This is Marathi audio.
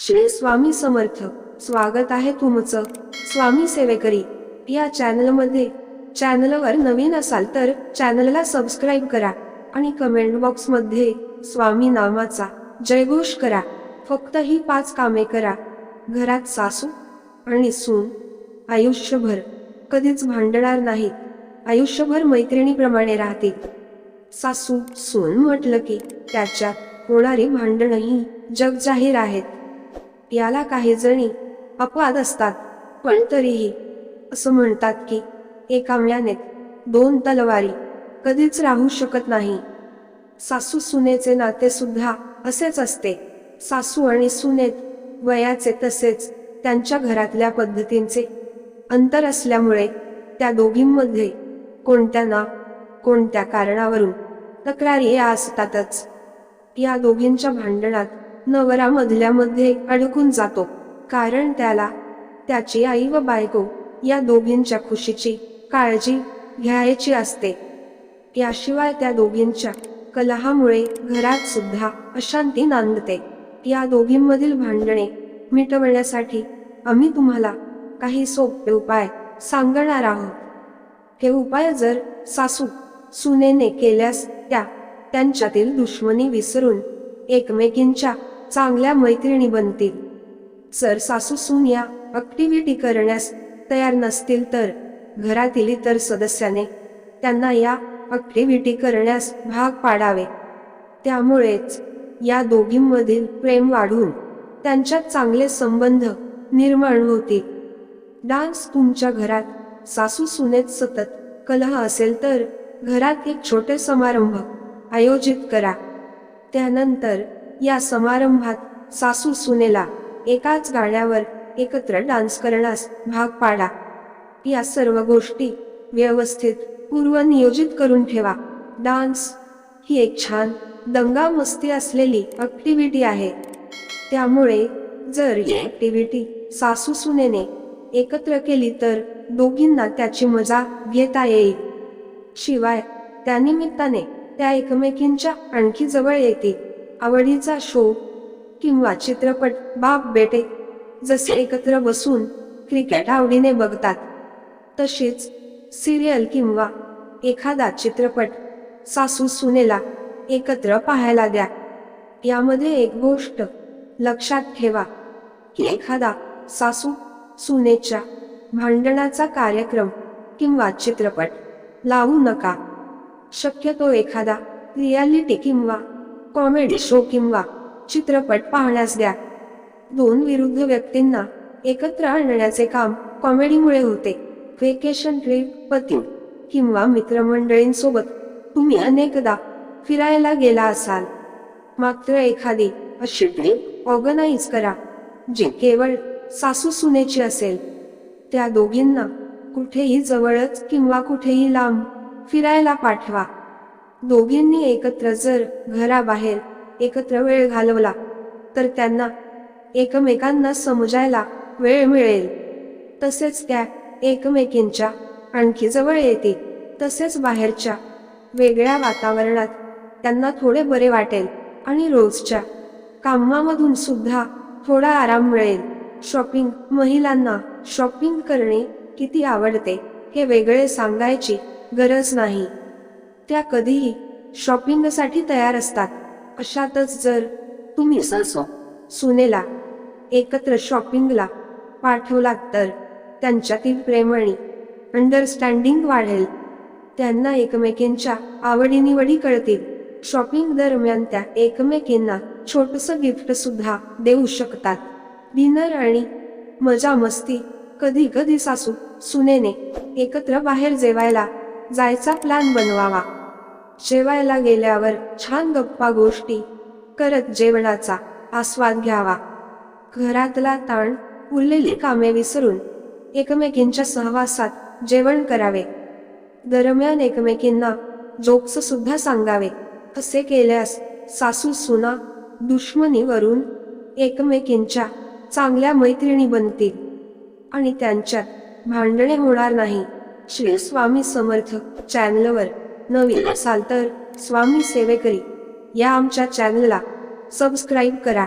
श्री स्वामी समर्थ. स्वागत आहे तुमचं. स्वामी सेवेकरी या चॅनलमध्ये. चॅनलवर नवीन असाल तर चॅनलला सबस्क्राईब करा आणि कमेंट बॉक्समध्ये स्वामी नामाचा जयघोष करा. फक्त ही पाच कामे करा. घरात सासू आणि सून आयुष्यभर कधीच भांडणार नाहीत. आयुष्यभर मैत्रिणीप्रमाणे राहतील. सासू सून म्हटलं की त्याच्यात होणारी भांडणही जग जाहीर आहेत. याला काही जणी अपवाद असतात पण तरीही असं म्हणतात की एका म्यानेत दोन तलवारी कधीच राहू शकत नाही. सासू सुनेचे नाते सुद्धा असेच असते. सासू आणि सुनेत वयाचे तसेच त्यांच्या घरातल्या पद्धतींचे अंतर असल्यामुळे त्या दोघींमध्ये कोणत्या ना कोणत्या कारणावरून तक्रारी या असतातच. या दोघींच्या भांडणात नवरा मधल्यामध्ये अडकून जातो कारण त्याला त्याची आई व बायको या दोघींच्या खुशीची काळजी घ्यायची असते. याशिवाय त्या दोघींच्या कलहामुळे घरात सुद्धा अशांती नांदते. या दोघींमधील भांडणे मिटवण्यासाठी आम्ही तुम्हाला काही सोपे उपाय सांगणार आहोत. हे उपाय जर सासू सुनेने केल्यास त्या त्यांच्यातील दुश्मनी विसरून एकमेकींच्या चांगल्या मैत्रिणी बनतील. जर सासू सून या ऍक्टिव्हिटी करण्यास तयार नसतील तर घरातील इतर सदस्याने त्यांना या ॲक्टिव्हिटी करण्यास भाग पाडावे. त्यामुळेच या दोघींमधील प्रेम वाढून त्यांच्यात चांगले संबंध निर्माण होतील. डान्स तुमच्या घरात सासू सुनेत सतत कलह असेल तर घरात एक छोटे समारंभ आयोजित करा. त्यानंतर या समारंभात सासू सुनेला एकाच गाण्यावर एकत्र डान्स करण्यास भाग पाडा. या सर्व गोष्टी व्यवस्थित पूर्वनियोजित करून ठेवा. डान्स ही एक छान दंगा मस्ती असलेली ऍक्टिव्हिटी आहे. त्यामुळे जर ही ऍक्टिव्हिटी सासू सुनेने एकत्र केली तर दोघींना त्याची मजा घेता येईल. शिवाय त्यानिमित्ताने त्या एकमेकींच्या आणखी जवळ येतील. आवडीचा शो किंवा चित्रपट बाप बेटे जसे एकत्र बसून क्रिकेट आवडीने बघतात तशीच सिरियल किंवा एखादा चित्रपट सासू सुनेला एकत्र पाहायला द्या. यामध्ये एक गोष्ट लक्षात ठेवा की एखादा सासू सुनेच्या भांडणाचा कार्यक्रम किंवा चित्रपट लावू नका. शक्यतो एखादा रियालिटी किंवा कॉमेडी शो किंवा चित्रपट पाहण्यास द्या. दोन विरुद्ध व्यक्तींना एकत्र आणण्याचे काम कॉमेडीमुळे होते. व्हेकेशन ट्रिप पती किंवा मित्रमंडळींसोबत तुम्ही अनेकदा फिरायला गेला असाल. मात्र एखादी अशी ट्रिप ऑर्गनाईज करा जी केवळ सासू सुनेची असेल. त्या दोघींना कुठेही जवळच किंवा कुठेही लांब फिरायला पाठवा. दोघींनी एकत्र जर घराबाहेर एकत्र वेळ घालवला तर त्यांना एकमेकांना समजायला वेळ मिळेल. तसेच त्या एकमेकींच्या आणखी जवळ येतील तसेच बाहेरच्या वेगळ्या वातावरणात त्यांना थोडे बरे वाटेल आणि रोजच्या कामामधून सुद्धा थोडा आराम मिळेल. शॉपिंग महिलांना शॉपिंग करणे किती आवडते हे वेगळे सांगायची गरज नाही. त्या कधीही शॉपिंगसाठी तयार असतात. अशातच जर तुम्ही सासू सुनेला एकत्र शॉपिंगला पाठवलात तर त्यांच्यातील प्रेम आणि अंडरस्टँडिंग वाढेल. त्यांना एकमेकींच्या आवडीनिवडी कळतील. शॉपिंग दरम्यान त्या एकमेकींना छोटस गिफ्ट सुद्धा देऊ शकतात. डिनर आणि मजा मस्ती कधी कधी सासू सुनेने एकत्र बाहेर जेवायला जायचा प्लॅन बनवावा. जेवायला गेल्यावर छान गप्पा गोष्टी करत जेवणाचा आस्वाद घ्यावा. घरातला ताण उरलेली कामे विसरून एकमेकींच्या सहवासात जेवण करावे. दरम्यान एकमेकींना जोक्स सुद्धा सांगावे. असे केल्यास सासू सुना दुश्मनीवरून एकमेकींच्या चांगल्या मैत्रिणी बनतील आणि त्यांच्यात भांडणे होणार नाही. श्री स्वामी समर्थ चॅनलवर नवीन असाल तर स्वामी सेवेकरी या आमच्या चॅनलला सबस्क्राईब करा.